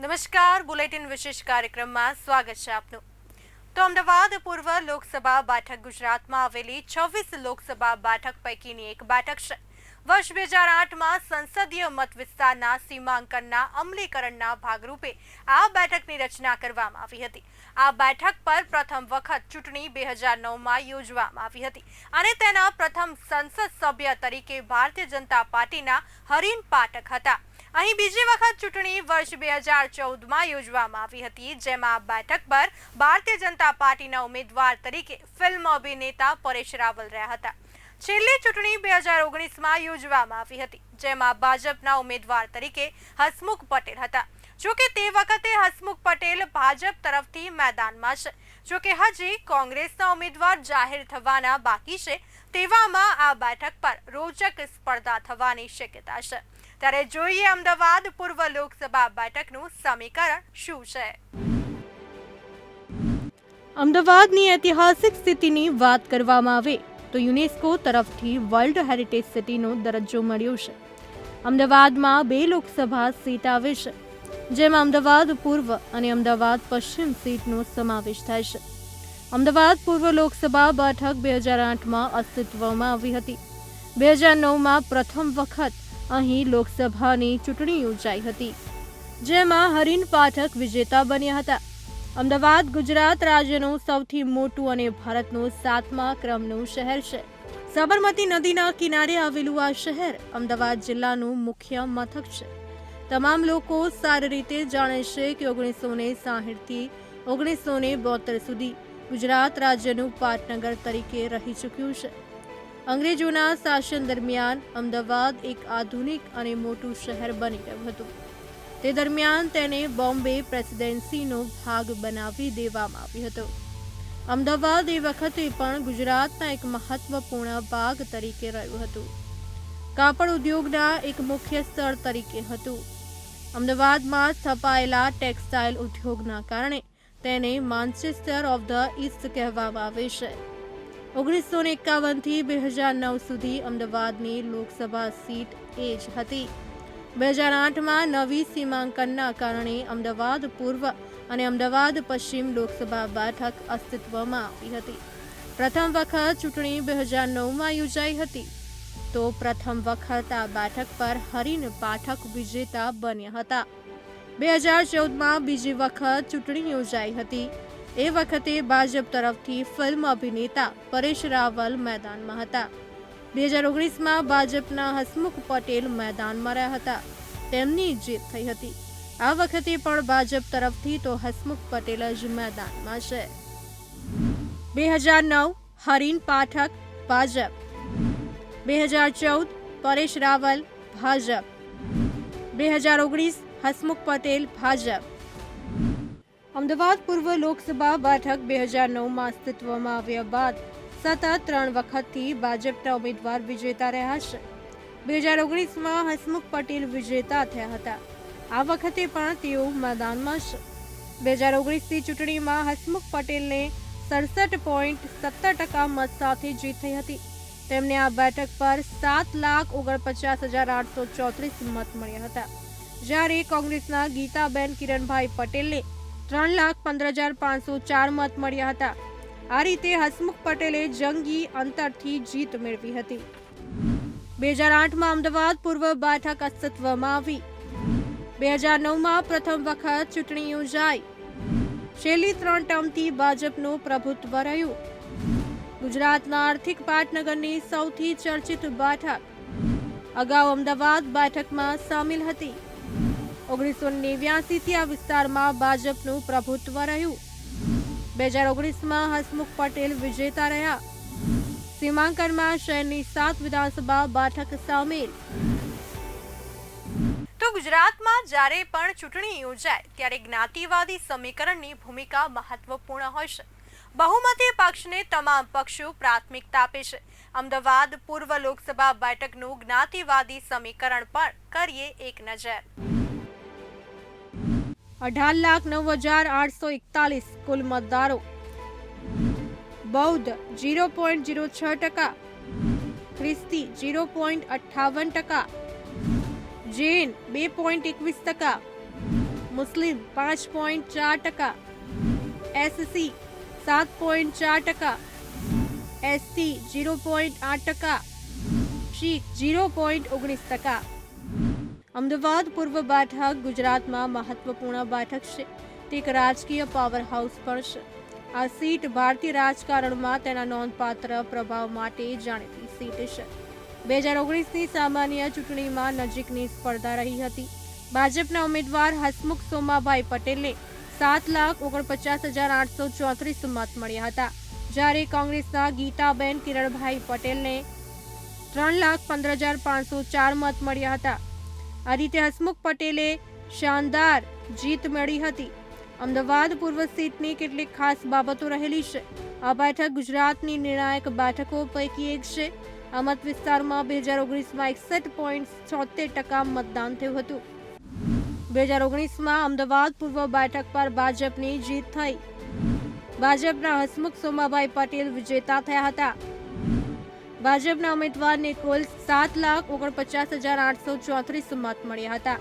નમસ્કાર, બુલેટિન વિશેષ કાર્યક્રમમાં સ્વાગત છે આપનું. તો અમદાવાદ પૂર્વ લોકસભા બેઠક ગુજરાતમાં આવેલી છવ્વીસ લોકસભા બેઠક પૈકીની એક બેઠક છે. વર્ષ બે હજાર આઠમાં સંસદીય મત વિસ્તારના સીમાંકનના અમલીકરણના ભાગરૂપે આ બેઠકની રચના કરવામાં આવી હતી. આ બેઠક પર પ્રથમ વખત ચૂંટણી બે હજાર નવમાં યોજવામાં આવી હતી અને તેના પ્રથમ સંસદ સભ્ય તરીકે ભારતીય જનતા પાર્ટીના હરીન પાઠક હતા. અહીં બીજી વખત ચૂંટણી વર્ષ બે હજાર ચૌદમાં યોજવામાં આવી હતી, જેમાં બેઠક પર ભારતીય જનતા પાર્ટીના ઉમેદવાર તરીકે ફિલ્મ અભિનેતા પરેશ રાવલ રહ્યા હતા. છેલ્લી ચૂંટણી બે હજાર ઓગણીસમાં યોજવામાં આવી હતી, જેમાં ભાજપના ઉમેદવાર તરીકે હસમુખ પટેલ હતા. જોકે તે વખતે હસમુખ પટેલ ભાજપ તરફથી મેદાનમાં છે. જોકે હજી કોંગ્રેસના ઉમેદવાર જાહેર થવાના બાકી છે, તેવામાં આ બેઠક પર રોચક સ્પર્ધા થવાની શક્યતા છે. ત્યારે જોઈએ અમદાવાદ પૂર્વ લોકસભા બેઠકનું સમીકરણ શું છે? અમદાવાદની ઐતિહાસિક સ્થિતિની વાત કરવામાં આવે તો યુનેસ્કો તરફથી વર્લ્ડ હેરિટેજ સિટીનો દરજ્જો મળ્યો છે. અમદાવાદમાં બે લોકસભા સીટ આવે છે, જેમાં અમદાવાદ પૂર્વ અને અમદાવાદ પશ્ચિમ સીટનો સમાવેશ થાય છે. અમદાવાદ પૂર્વ લોકસભા બેઠક બે હજાર આઠમાં અસ્તિત્વમાં આવી હતી. બે હજાર નવમાં પ્રથમ વખત અહીં લોકસભાની ચૂંટણી યોજાઈ હતી, જેમાં હરીન પાઠક વિજેતા બન્યા હતા. અમદાવાદ, ગુજરાત રાજ્યનું સૌથી મોટું અને ભારતનું સાતમા ક્રમનું શહેર છે. સાબરમતી નદીના કિનારે આવેલું આ શહેર અમદાવાદ જિલ્લાનું મુખ્ય મથક છે. તમામ લોકો સારી રીતે જાણે છે કે ઓગણીસો ને સાહીઠથી ઓગણીસો ને બોતેર સુધી ગુજરાત રાજ્યનું પાટનગર તરીકે રહી ચૂક્યું છે. અંગ્રેજોના શાસન દરમિયાન અમદાવાદ એક આધુનિક અને મોટું શહેર બની ગયું હતું. તે દરમિયાન તેને બોમ્બે પ્રેસિડેન્સીનો ભાગ બનાવી દેવામાં આવ્યો હતો. અમદાવાદ એ વખતે પણ ગુજરાતના એક મહત્વપૂર્ણ ભાગ તરીકે રહ્યું હતું. કાપડ ઉદ્યોગના એક મુખ્ય સ્થળ તરીકે હતું. અમદાવાદમાં સ્થપાયેલા ટેક્સટાઇલ ઉદ્યોગના કારણે તેને માન્ચેસ્ટર ઓફ ધ ઈસ્ટ કહેવામાં આવે છે. ઓગણીસો ને એકાવનથી બે હજાર નવ સુધી અમદાવાદની લોકસભા સીટ એ જ હતી. બે હજાર આઠમાં નવી સીમાંકનના કારણે અમદાવાદ પૂર્વ અને અમદાવાદ પશ્ચિમ લોકસભા બેઠક અસ્તિત્વમાં આવી હતી. પ્રથમ વખત ચૂંટણી બે હજાર નવમાં યોજાઈ હતી. તો પ્રથમ વખત આ બેઠક પર હરીન પાઠક વિજેતા બન્યા હતા. બે હજાર ચૌદમાં બીજી વખત ચૂંટણી યોજાઈ હતી. એ વખતે ભાજપ તરફથી ફિલ્મ અભિનેતા પરેશ રાવલ મેદાનમાં હતા. બે હજાર ઓગણીસમાં ભાજપના હસમુખ પટેલ મેદાનમાં રહ્યા હતા. તેમની જીત થઈ હતી. આ વખતે પણ ભાજપ તરફથી તો હસમુખ પટેલ જ મેદાનમાં છે. બે હજાર નવ, હરીન પાઠક, ભાજપ. બે હજાર ચૌદ, પરેશ રાવલ, ભાજપ. બે હજાર ઓગણીસ, હસમુખ પટેલ, ભાજપ. અમદાવાદ પૂર્વ લોકસભા બેઠક બે હજાર નવમાં અસ્તિત્વમાં આવ્યા બાદ સતત ત્રણ વખતથી ભાજપના ઉમેદવાર વિજેતા રહ્યા છે. બે હજાર ઓગણીસમાં હસમુખ પટેલ વિજેતા થયા હતા. આ વખતે પણ તેઓ મેદાનમાં છે. બે હજાર ઓગણીસની ચૂંટણીમાં હસમુખ પટેલને સડસઠ પોઈન્ટ સત્તર ટકા મત સાથે જીત થઈ હતી. તેમને આ બેઠક પર સાત લાખ ઓગણપચાસ હજાર આઠસો ચોત્રીસ મત મળ્યા હતા. જ્યારે કોંગ્રેસના ગીતાબેન કિરણભાઈ પટેલને ત્રણ લાખ પંદર હજાર પાંચસો ચાર મત મળ્યા હતા. આ રીતે હસમુખ પટેલે જંગી અંતરથી જીત મેળવી હતી. બે હજાર આઠમાં અમદાવાદ પૂર્વ બેઠક અસ્તિત્વમાં આવી. બે હજાર નવમાં પ્રથમ વખત ચૂંટણી યોજાઈ. છેલ્લી ત્રણ ટર્મથી ભાજપનું પ્રભુત્વ રહ્યું. ગુજરાતના આર્થિક પાટનગરની સૌથી ચર્ચિત બેઠક અગાઉ અમદાવાદ બેઠકમાં સામેલ હતી. ઓગણીસો નેવ્યાસીથી આ વિસ્તારમાં ભાજપનું પ્રભુત્વ રહ્યું. બે હજાર ઓગણીસમાં હસમુખ પટેલ વિજેતા રહ્યા. સીમાંકનમાં શહેરની સાત વિધાનસભા બેઠક સામેલ. તો ગુજરાતમાં જ્યારે પણ ચૂંટણી યોજાય, ત્યારે જ્ઞાતિવાદી સમીકરણની ભૂમિકા મહત્વપૂર્ણ હોય છે. બહુમતી પક્ષને તમામ પક્ષો પ્રાથમિકતા આપે છે. અમદાવાદ પૂર્વ લોકસભા બેઠકનું જ્ઞાતિવાદી સમીકરણ પણ કરીએ એક નજર. અઢાર લાખ નવ હજાર આઠસો એકતાલીસ કુલ મતદારો બૌદ્ધ જીરો પોઈન્ટ જીરો છ ટકા ખ્રિસ્તી જીરો પોઈન્ટ અઠ્ઠાવન ટકા જૈન બે પોઈન્ટ એકવીસ ટકા મુસ્લિમ પાંચ પોઈન્ટ ચાર ટકા એસસી સાત પોઈન્ટ ચાર ટકા એસટી જીરો પોઈન્ટ આઠ ટકા શીખ જીરો પોઈન્ટ ઓગણીસ ટકા અમદાવાદ પૂર્વ બેઠક ગુજરાતમાં મહત્વપૂર્ણ બેઠક છે. તે એક રાજકીય પાવર હાઉસ પણ છે. આ સીટ ભારતીય રાજકારણમાં તેના નોંધપાત્ર પ્રભાવ માટે જાણીતી સીટ છે. બે હજાર ઓગણીસની સામાન્ય ચૂંટણીમાં નજીકની સ્પર્ધા રહી હતી. ભાજપના ઉમેદવાર હસમુખ સોમાભાઈ પટેલને સાત લાખ ઓગણપચાસ હજાર આઠસો ચોત્રીસ મત મળ્યા હતા. જ્યારે કોંગ્રેસના ગીતાબેન કિરણભાઈ પટેલને ત્રણ લાખ પંદર હજાર પાંચસો ચાર મત મળ્યા હતા. આ રીતે હસમુખ પટેલે શાનદાર જીત મળી હતી. અમદાવાદ પૂર્વ સીટની કેટલીક ખાસ બાબતો રહેલી છે. આ બેઠક ગુજરાતની નિર્ણાયક બેઠકો પૈકી એક છે. આ મત વિસ્તારમાં બે હજાર ઓગણીસમાં એકસઠ પોઈન્ટ છોતેર ટકા મતદાન થયું હતું. બે હજાર ઓગણીસમાં અમદાવાદ પૂર્વ બેઠક પર ભાજપની જીત થઈ. ભાજપના હસમુખ સોમાભાઈ પટેલ વિજેતા થયા હતા. ભાજપના ઉમેદવારને કુલ સાત લાખ ઓગણપચાસ હજાર આઠસો ચોત્રીસ મત મળ્યા હતા.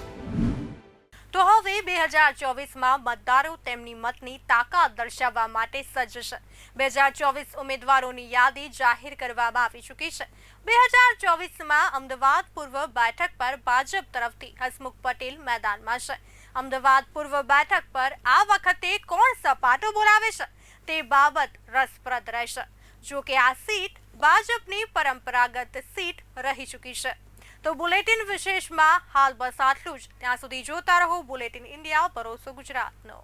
તો હવે બે હજાર ચોવીસમાં મતદારો તેમની મતની તાકાત દર્શાવવા માટે સજ્જ છે. બે હજાર ચોવીસ ઉમેદવારોની યાદી જાહેર કરવામાં આવી ચૂકી છે. બે હજાર ચોવીસમાં અમદાવાદ પૂર્વ બેઠક પર ભાજપ તરફથી હસમુખ પટેલ મેદાનમાં છે. અમદાવાદ પૂર્વ બેઠક પર આ વખતે કોણ સપાટો બોલાવે છે? તે બાબત રસપ્રદ રહેશે. જો કે આ સીટ ભાજપની પરંપરાગત સીટ રહી ચૂકી છે. તો બુલેટિન વિશેષમાં હાલ બસ આટલું જ. ત્યાં સુધી જોતા રહો બુલેટિન ઇન્ડિયા, ભરોસો ગુજરાતનો.